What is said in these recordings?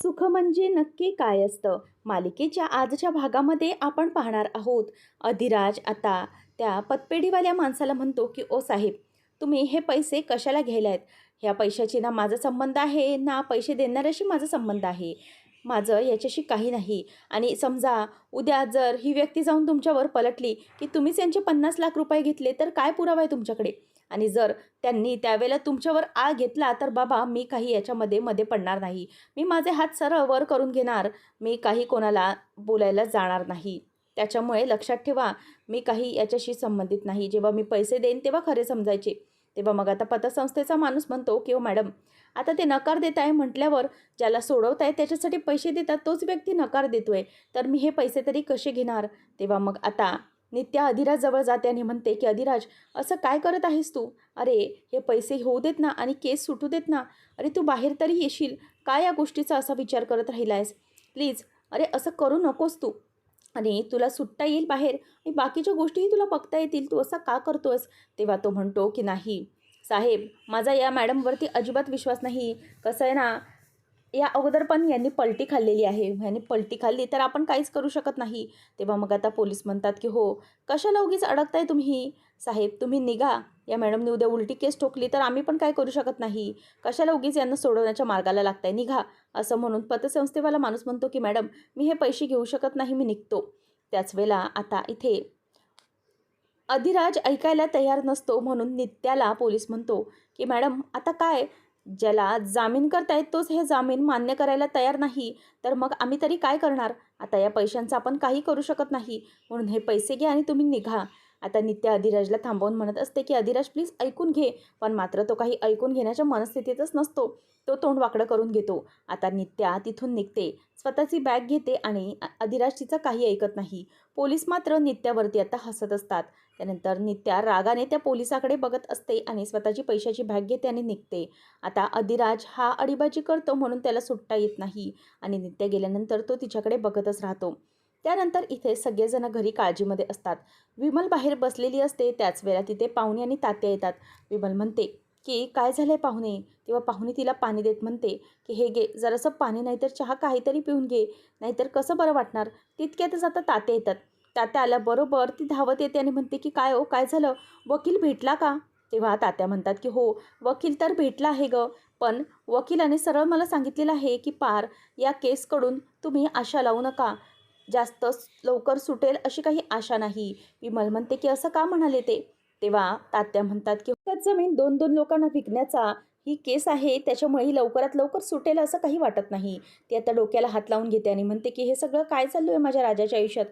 सुख म्हणजे नक्की काय असतं? मालिकेच्या आजच्या भागामध्ये आपण पाहणार आहोत. अधिराज आता त्या पतपेढीवाल्या माणसाला म्हणतो की ओ साहेब तुम्ही हे पैसे कशाला घ्यायला आहेत ह्या पैशाची ना माझा संबंध आहे ना पैसे देणाऱ्याशी माझा संबंध आहे. माझं याच्याशी काही नाही. आणि समजा उद्या जर ही व्यक्ती जाऊन तुमच्यावर पलटली की तुम्हीच यांचे पन्नास लाख रुपये घेतले तर काय पुरावा आहे तुमच्याकडे? आणि जर त्यांनी त्यावेळेला तुमच्यावर आळ घेतला तर बाबा मी काही याच्यामध्ये मध्ये पडणार नाही. मी माझे हात सरळ वर करून घेणार. मी काही कोणाला बोलायला जाणार नाही. त्याच्यामुळे लक्षात ठेवा मी काही याच्याशी संबंधित नाही. जेव्हा मी पैसे देईन तेव्हा खरे समजायचे. तेव्हा मग आता पतसंस्थेचा माणूस म्हणतो की हो मॅडम. आता ते नकार देत आहे म्हटल्यावर ज्याला सोडवत आहे त्याच्यासाठी पैसे देतात तोच व्यक्ती नकार देतोय. तर मी हे पैसे तरी कसे घेणार? तेव्हा मग आता नित्या अधिराजजवळ जाते आणि म्हणते की अधिराज असं काय करत आहेस तू? अरे हे पैसे होऊ देत ना आणि केस सुटू देत ना? अरे तू बाहेर तरी येशील. काय या गोष्टीचा असा विचार करत राहिला आहेस प्लीज अरे असं करू नकोस तू. आणि तुला सुट्टा येईल बाहेर आणि बाकीच्या गोष्टीही तुला बघता येतील. तू असा का करतोस तेव्हा तो म्हणतो की नाही. साहेब माझा या मॅडमवरती अजिबात विश्वास नाही. कसं आहे ना या अगोदर पण यांनी पलटी खाल्लेली आहे. यांनी पलटी खाल्ली तर आपण काहीच करू शकत नाही. तेव्हा मग आता पोलीस म्हणतात की हो कशाला उगीच अडकताय तुम्ही? साहेब तुम्ही निघा. या मॅडमने उद्या उलटी केस ठोकली तर आम्ही पण काय करू शकत नाही? कशाला उगीच यांना सोडवण्याच्या मार्गाला लागताय? निघा. असं म्हणून पतसंस्थेवाला माणूस म्हणतो की मॅडम मी हे पैसे घेऊ शकत नाही मी निघतो. त्याच वेळेला आता इथे अधिराज ऐकायला तयार नसतो म्हणून नित्याला पोलीस म्हणतो की मॅडम आता काय? ज्याला जामीन करतायत तोच हे जामीन मान्य करायला तयार नाही. तर मग आम्ही तरी काय करणार? आता या पैशांचं आपण काही करू शकत नाही. म्हणून हे पैसे घ्या आणि तुम्ही निघा. आता नित्या अधिराजला थांबवून म्हणत असते की अधिराज प्लीज ऐकून घे. पण मात्र तो काही ऐकून घेण्याच्या मनस्थितीतच नसतो. तो तोंड वाकडं करून घेतो. आता नित्या तिथून निघते. स्वतःची बॅग घेते आणि अधिराज तिचं काही ऐकत नाही. पोलीस मात्र नित्यावरती आता हसत असतात. त्यानंतर नित्या रागाने त्या पोलिसाकडे बघत असते आणि स्वतःची पैशाची बॅग घेते आणि निघते. आता अधिराज हा अडीबाजी करतो म्हणून त्याला सुट्टा येत नाही आणि नित्या गेल्यानंतर तो तिच्याकडे बघतच राहतो. त्यानंतर इथे सगळेजण घरी काळजीमध्ये असतात. विमल बाहेर बसलेली असते त्याच वेळा तिथे पाहुणे आणि तात्या येतात. विमल म्हणते की काय झालं आहे पाहुणे? तेव्हा पाहुणे तिला पाणी देत म्हणते की हे घे जरासं पाणी नाहीतर चहा काहीतरी पिऊन घे नाहीतर कसं बरं वाटणार? तितक्यातच आता तात्या येतात. तात्या आल्याबरोबर ती धावत येते आणि म्हणते की काय ओ काय झालं? वकील भेटला का? तेव्हा तात्या म्हणतात की हो वकील तर भेटला आहे गं पण वकिलाने सरळ मला सांगितलेलं आहे की पार या केसकडून तुम्ही आशा लावू नका. जास्त लवकर सुटेल अशी काही आशा नाही. विमल म्हणते की असं का म्हणाले ते? तेव्हा तात्या म्हणतात की जमीन दोन दोन लोकांना विकण्याचा ही केस आहे त्याच्यामुळे ही लवकरात लवकर सुटेल असं काही वाटत नाही. ती आता डोक्याला हात लावून घेते आणि म्हणते की हे सगळं काय चाललं आहे माझ्या राजाच्या आयुष्यात?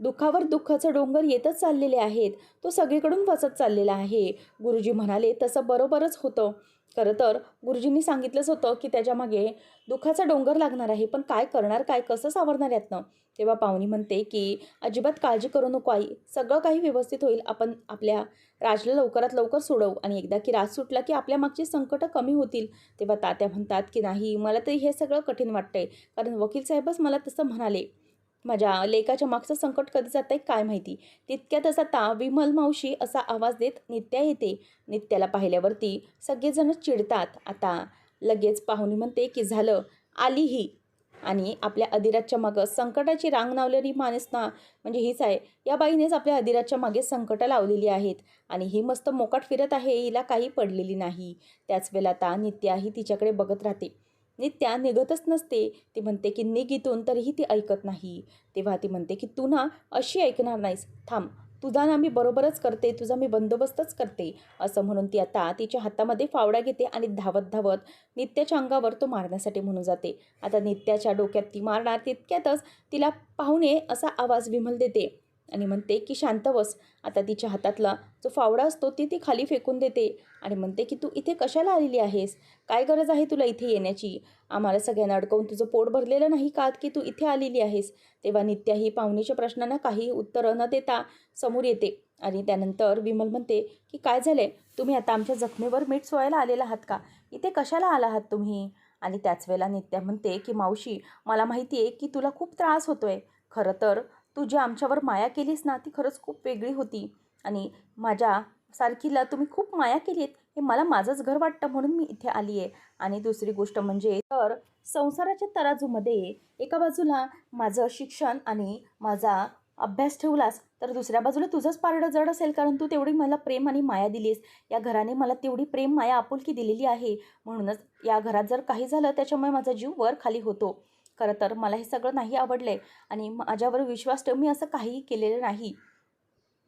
दुःखावर दुःखाचं डोंगर येतच चाललेले आहेत. तो सगळीकडून वसत चाललेला आहे. गुरुजी म्हणाले तसं बरोबरच होतं. खरं तर गुरुजींनी सांगितलंच होतं की त्याच्यामागे दुःखाचा डोंगर लागणार आहे. पण काय करणार काय कसं सावरणार यातनं? तेव्हा पाहुणी म्हणते की अजिबात काळजी करू नको आई. सगळं काही व्यवस्थित होईल. आपण आपल्या राजला लवकरात लवकर सोडवू. आणि एकदा की राज सुटला की आपल्या मागची संकटं कमी होतील. तेव्हा तात्या म्हणतात की नाही मला तरी हे सगळं कठीण वाटतंय. कारण वकील साहेबच मला तसं म्हणाले. माझ्या लेकाच्या मागचं संकट कधी जात आहे काय माहिती? तितक्यातच आता विमल मावशी असा आवाज देत नित्या येते. नित्याला पाहिल्यावरती सगळेजण चिडतात. आता लगेच पाहुणी म्हणते की झालं. आली ही. आणि आपल्या अधिराजच्या मागं संकटाची रांग लावलेली माणूस ना म्हणजे हीच आहे. या बाईनेच आपल्या अधिराजच्या मागे संकटं लावलेली आहेत. आणि ही मस्त मोकाट फिरत आहे हिला काही पडलेली नाही. त्याच वेळेला आता नित्याही तिच्याकडे बघत राहते. नित्या निघतच नसते. ती म्हणते की निघितून तरीही ती ऐकत नाही. तेव्हा ती म्हणते की तू ना अशी ऐकणार नाहीस. थांब. तुझा ना मी बरोबरच करते. तुझा मी बंदोबस्तच करते. असं म्हणून ती आता तिच्या हातामध्ये फावडा घेते आणि धावत धावत नित्याच्या अंगावर तो मारण्यासाठी म्हणून जाते. आता नित्याच्या डोक्यात ती मारणार तितक्यातच तिला पाहुणे असा आवाज विमल देते. आणि म्हणते की शांत बस. आता तिच्या हातातला जो फावडा असतो ती ती खाली फेकून देते. आणि म्हणते की तू इथे कशाला आलेली आहेस? काय गरज आहे तुला इथे येण्याची? आम्हाला सगळ्यांना अडकवून तुझं पोट भरलेलं नाही का की तू इथे आलेली आहेस? तेव्हा नित्याही पाहुणीच्या प्रश्नांना काही उत्तरं न देता समोर येते. आणि त्यानंतर विमल म्हणते की काय झालं आहे तुम्ही आता आमच्या जखमेवर मीठ सोयायला आलेला आहात का? इथे कशाला आला आहात तुम्ही? आणि त्याच वेळेला नित्या म्हणते की मावशी मला माहिती आहे की तुला खूप त्रास होतोय. खरं तर तू जी आमच्यावर माया केलीस ना ती खरंच खूप वेगळी होती. आणि माझ्या सारखीला तुम्ही खूप माया केली आहेत हे हे मला माझंच घर वाटतं म्हणून मी इथे आली आहे आणि दुसरी गोष्ट म्हणजे तर संसाराच्या तराजूमध्ये एका बाजूला माझं शिक्षण आणि माझा अभ्यास ठेवलास तर दुसऱ्या बाजूला तुझंच पारडं जड असेल कारण तू तेवढी मला प्रेम आणि माया दिलीस. या घराने मला तेवढी प्रेम माया आपुलकी दिलेली आहे. म्हणूनच या घरात जर काही झालं त्याच्यामुळे माझा जीव वर खाली होतो. खरं तर मला हे सगळं नाही आवडलं आहे आणि माझ्यावर विश्वास ठेव मी असं काहीही केलेलं नाही.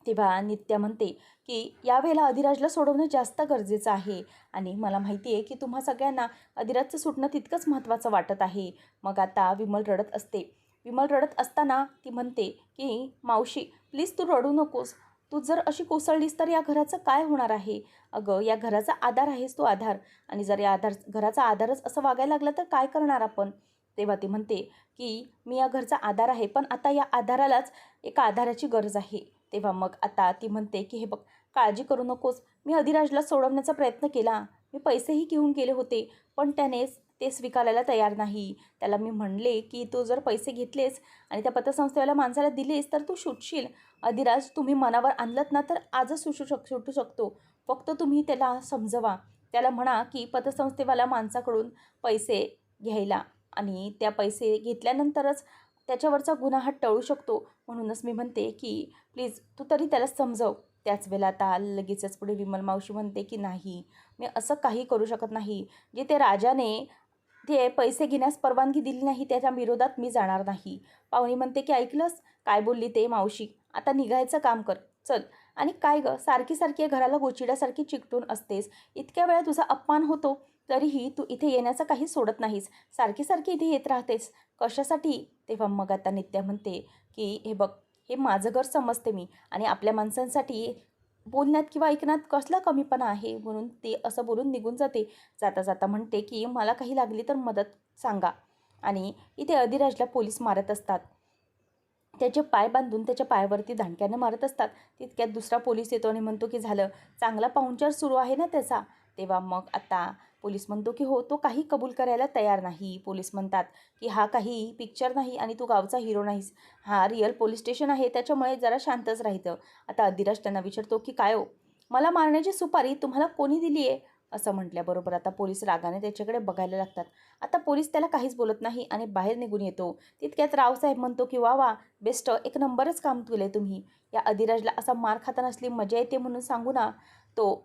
तेव्हा नित्या म्हणते की यावेळेला अधिराजला सोडवणं जास्त गरजेचं आहे आणि मला माहिती आहे की तुम्हा सगळ्यांना अधिराजचं सुटणं तितकंच महत्त्वाचं वाटत आहे. मग आता विमल रडत असते. विमल रडत असताना ती म्हणते की मावशी प्लीज तू रडू नकोस. तू जर अशी कोसळलीस तर या घराचं काय होणार आहे? अगं या घराचा आधार आहेस तो आधार आणि जर या आधार घराचा आधारच असं वागायला लागलं तर काय करणार आपण? तेव्हा ती म्हणते की मी या घरचा आधार आहे पण आता या आधारालाच एका आधाराची गरज आहे. तेव्हा मग आता ती म्हणते की हे बघ काळजी करू नकोस. मी अधिराजला सोडवण्याचा प्रयत्न केला. मी पैसेही घेऊन गेले होते पण त्याने ते स्वीकारायला तयार नाही. त्याला मी म्हणले की तू जर पैसे घेतलेस आणि त्या पतसंस्थेवाल्या माणसाला दिलेस तर तू सुटशील. अधिराज तुम्ही मनावर आणलत ना तर आजच सुटू शक सुटू शकतो. फक्त तुम्ही त्याला समजवा. त्याला म्हणा की पतसंस्थेवाल्या माणसाकडून पैसे घ्यायला. आणि त्या पैसे घेतल्यानंतरच त्याच्यावरचा गुन्हा हा टळू शकतो. म्हणूनच मी म्हणते की प्लीज तू तरी त्याला समजव. त्याच वेळेला आता लगेचच पुढे विमल मावशी म्हणते की नाही मी असं काही करू शकत नाही. जे ते राजाने ते पैसे घेण्यास परवानगी दिली नाही त्याच्या विरोधात मी जाणार नाही. पाहुणी म्हणते की ऐकलंस? काय बोलली ते मावशी? आता निघायचं काम कर. चल. आणि काय गं? सारखी सारखी घराला गोचिड्यासारखी चिकटून असतेस. इतक्या वेळा तुझा अपमान होतो. तरीही तू इथे येण्याचं काही सोडत नाहीस. सारखी सारखी इथे येत राहतेस. कशासाठी? तेव्हा मग आता नित्या म्हणते की हे बघ हे माझं घर समजते मी आणि आपल्या माणसांसाठी बोलण्यात किंवा ऐकण्यात कसला कमीपणा आहे? म्हणून ते असं बोलून निघून जाते. जाता जाता म्हणते की मला काही लागली तर मदत सांगा. आणि इथे अधिराजला पोलीस मारत असतात. त्याचे पाय बांधून त्याच्या पायावरती दांडक्यानं मारत असतात. तितक्यात दुसरा पोलीस येतो आणि म्हणतो की झालं. चांगला पाहुणचार सुरू आहे ना त्याचा? तेव्हा मग आता पोलीस म्हणतो की हो तो काही कबूल करायला तयार नाही. पोलीस म्हणतात की हा काही पिक्चर नाही आणि तू गावचा हिरो नाहीस. हा रिअल पोलीस स्टेशन आहे त्याच्यामुळे जरा शांतच राहतं आता अधिराज त्यांना विचारतो की काय हो मला मारण्याची सुपारी तुम्हाला कोणी दिली आहे असं म्हटल्याबरोबर आता पोलीस रागाने त्याच्याकडे बघायला लागतात. आता पोलीस त्याला काहीच बोलत नाही आणि बाहेर निघून येतो. तितक्यात रावसाहेब म्हणतो की वा वा बेस्ट एक नंबरच काम केलं आहे तुम्ही. या अधिराजला असा मार खाताना असली मजा येते म्हणून सांगू ना. तो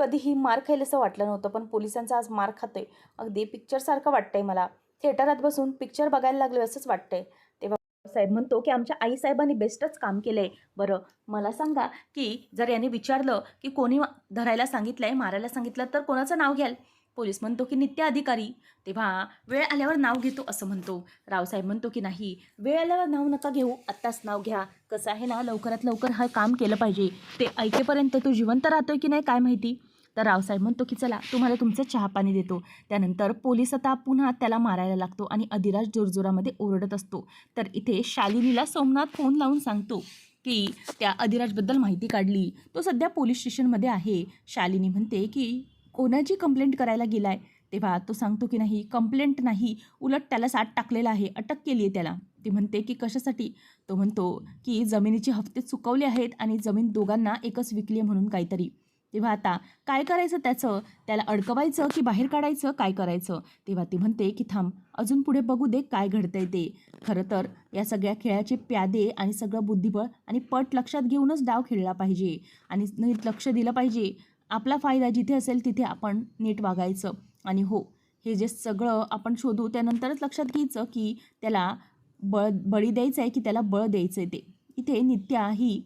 कधीही मार खाईल असं वाटलं नव्हतं पण पोलिसांचा आज मार खातोय. अगदी पिक्चरसारखं वाटतंय मला. थिएटरात बसून पिक्चर बघायला लागलो असंच वाटतंय. तेव्हा साहेब म्हणतो की आमच्या आईसाहेबांनी बेस्टच काम केलं आहे बरं मला सांगा की जर याने विचारलं की कोणी धरायला सांगितलं आहे मारायला सांगितलं तर कोणाचं नाव घ्याल? पोलीस म्हणतो की नित्य अधिकारी. तेव्हा वेळ आल्यावर नाव घेतो असं म्हणतो. रावसाहेब म्हणतो की नाही वेळ आल्यावर नाव नका घेऊ आत्ताच नाव घ्या. कसं आहे ना लवकरात लवकर हा काम केलं पाहिजे. ते ऐकेपर्यंत तो जिवंत राहतोय की नाही काय माहिती? तर रावसाहेब म्हणतो की चला तुम्हाला तुमचं चहा पाणी देतो. त्यानंतर पोलीस आता पुन्हा त्याला मारायला लागतो आणि अधिराज जोरजोरामध्ये ओरडत असतो. तर इथे शालिनीला सोमनाथ फोन लावून सांगतो की त्या अधिराजबद्दल माहिती काढली. तो सध्या पोलीस स्टेशनमध्ये आहे. शालिनी म्हणते की कोणाची कंप्लेंट करायला गेलाय? तेव्हा तो सांगतो की नाही कंप्लेंट नाही. उलट त्याला साठ टाकलेला आहे. अटक केली आहे त्याला. ती म्हणते की कशासाठी? तो म्हणतो की जमिनीचे हप्ते चुकवले आहेत आणि जमीन दोघांना एकच विकली आहे म्हणून काहीतरी. तेव्हा आता काय करायचं त्याचं? त्याला अडकवायचं की बाहेर काढायचं? काय करायचं? तेव्हा ती म्हणते की थांब अजून पुढे बघू दे काय घडतंय ते. खरं तर या सगळ्या खेळाचे प्यादे आणि सगळं बुद्धिबळ आणि पट लक्षात घेऊनच डाव खेळला पाहिजे आणि नीट लक्ष दिलं पाहिजे. आपला फायदा जिथे असेल तिथे आपण नीट वागायचं. आणि हो हे जे सगळं आपण शोधू त्यानंतरच लक्षात घ्यायचं की त्याला बळ बळी द्यायचं आहे की त्याला बळ द्यायचं आहे ते. इथे नित्या ही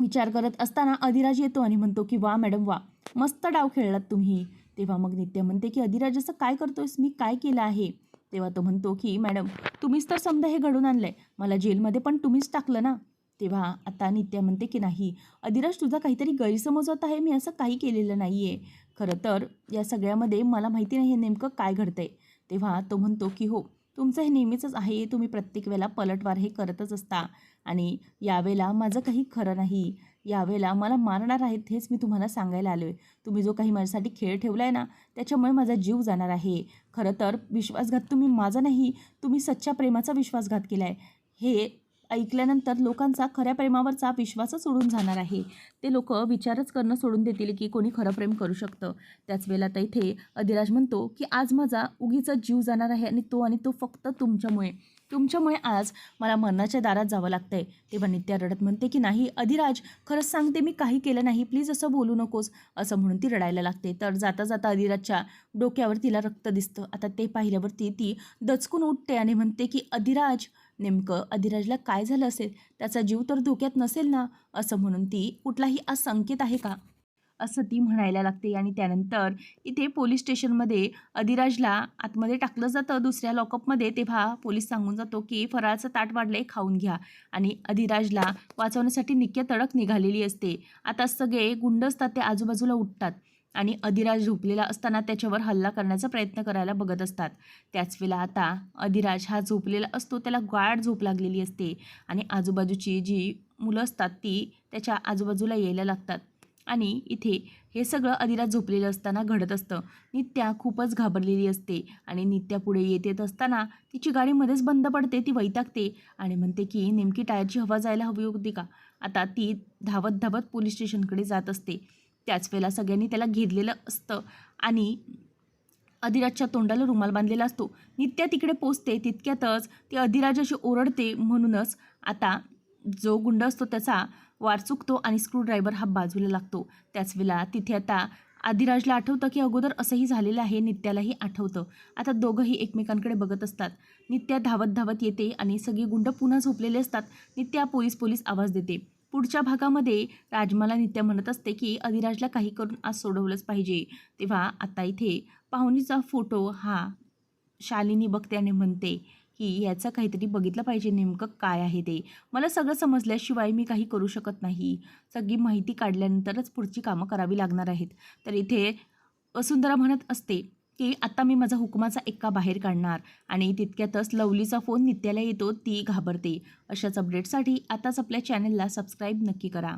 विचार करत असताना अधिराज येतो आणि म्हणतो की वा मॅडम वा. मस्त डाव खेळलात तुम्ही. तेव्हा मग नित्य म्हणते की अधिराज असं काय करतोयस? मी काय केलं आहे? तेव्हा तो म्हणतो की मॅडम तुम्हीच तर समजा हे घडून आणलंय. मला जेलमध्ये पण तुम्हीच टाकलं ना. तेव्हा आता नित्या म्हणते की नाही. अधिराज तुझा काहीतरी गैरसमज होत आहे. मी असं काही केलेलं नाही आहे खरं तर या सगळ्यामध्ये मला माहिती नाही हे नेमकं काय घडतंय. तेव्हा तो म्हणतो की हो. तुमचं हे नेहमीचंच आहे तुम्ही प्रत्येक वेळेला पलटवार हे करतच असता. आणि यावेळेला माझं काही खरं नाही. यावेळेला मला मारणार आहेत हेच मी तुम्हाला सांगायला आलो आहे तुम्ही जो काही माझ्यासाठी खेळ ठेवला आहे ना त्याच्यामुळे माझा जीव जाणार आहे. खरं तर विश्वासघात तुम्ही माझा नाही तुम्ही सच्च्या प्रेमाचा विश्वासघात केला आहे हे ऐकल्यानंतर लोकांचा खऱ्या प्रेमावरचा विश्वासच उडून जाणार आहे. ते लोक विचारच करणं सोडून देतील की कोणी खरं प्रेम करू शकतं. त्याच वेळेला तर इथे अधिराज म्हणतो की आज माझा उगीचा जीव जाणार आहे आणि तो आणि तो फक्त तुमच्यामुळे. तुमच्यामुळे आज मला मरणाच्या दारात जावं लागतंय. तेव्हा नित्या रडत म्हणते की नाही अधिराज खरंच सांगते मी काही केलं नाही. प्लीज असं बोलू नकोस. असं म्हणून ती रडायला लागते. तर जाता जाता अधिराजच्या डोक्यावर तिला रक्त दिसतं. आता ते पाहिल्यावरती ती दचकून उठते आणि म्हणते की अधिराज नेमकं अधिराजला काय झालं असेल? त्याचा जीव तर धोक्यात नसेल ना? असं म्हणून ती कुठलाही आज संकेत आहे का? असं ती म्हणायला लागते आणि त्यानंतर इथे पोलीस स्टेशनमध्ये अधिराजला आतमध्ये टाकलं जातं. दुसऱ्या लॉकअपमध्ये तेव्हा पोलीस सांगून जातो की फराळचं ताट वाढलंय खाऊन घ्या. आणि अधिराजला वाचवण्यासाठी निक्य तडक निघालेली असते. आता सगळे गुंड असतात ते आजूबाजूला उठतात. आणि अधिराज झोपलेला असताना त्याच्यावर हल्ला करण्याचा प्रयत्न करायला बघत असतात. त्याच वेळेला आता अधिराज हा झोपलेला असतो त्याला गाढ झोप लागलेली असते आणि आजूबाजूची जी मुलं असतात ती त्याच्या आजूबाजूला यायला लागतात. आणि इथे हे सगळं अधिराज झोपलेलं असताना घडत असतं. नित्या खूपच घाबरलेली असते आणि नित्या पुढे येत येत असताना तिची गाडी मध्येच बंद पडते ती वैतागते आणि म्हणते की नेमकी टायरची हवा जायला हवी होती का? आता ती धावत धावत पोलीस स्टेशनकडे जात असते. त्याच वेळेला सगळ्यांनी त्याला घेरलेलं असतं. आणि अधिराजच्या तोंडाला रुमाल बांधलेला असतो. नित्या तिकडे पोचते. तितक्यातच ती अधिराजाशी ओरडते म्हणूनच आता जो गुंड असतो त्याचा वार चुकतो आणि स्क्रूड्रायव्हर हा बाजूला लागतो. त्याच वेळेला तिथे आता अधिराजला आठवतं की अगोदर असंही झालेलं आहे. नित्यालाही आठवतं. आता दोघंही एकमेकांकडे बघत असतात. नित्या धावत धावत येते आणि सगळी गुंड पुन्हा झोपलेले असतात. नित्या पोलीस पोलीस आवाज देते. पुढच्या भागामध्ये राजमाला नित्या म्हणत असते की अधिराजला काही करून आज सोडवलंच पाहिजे. तेव्हा आता इथे पाहुणीचा फोटो हा शालिनी बघते आणि म्हणते की याचं काहीतरी बघितलं पाहिजे नेमकं काय आहे ते. मला सगळं समजल्याशिवाय मी काही करू शकत नाही. सगळी माहिती काढल्यानंतरच पुढची कामं करावी लागणार आहेत. तर इथे वसुंधरा म्हणत असते की आता मी माझा हुकमाचा एक्का बाहेर काढणार आणि तितक्यातच लवलीचा फोन नित्याला येतो ती घाबरते. अशाच अपडेटसाठी आताच आपल्या चॅनलला सबस्क्राईब नक्की करा.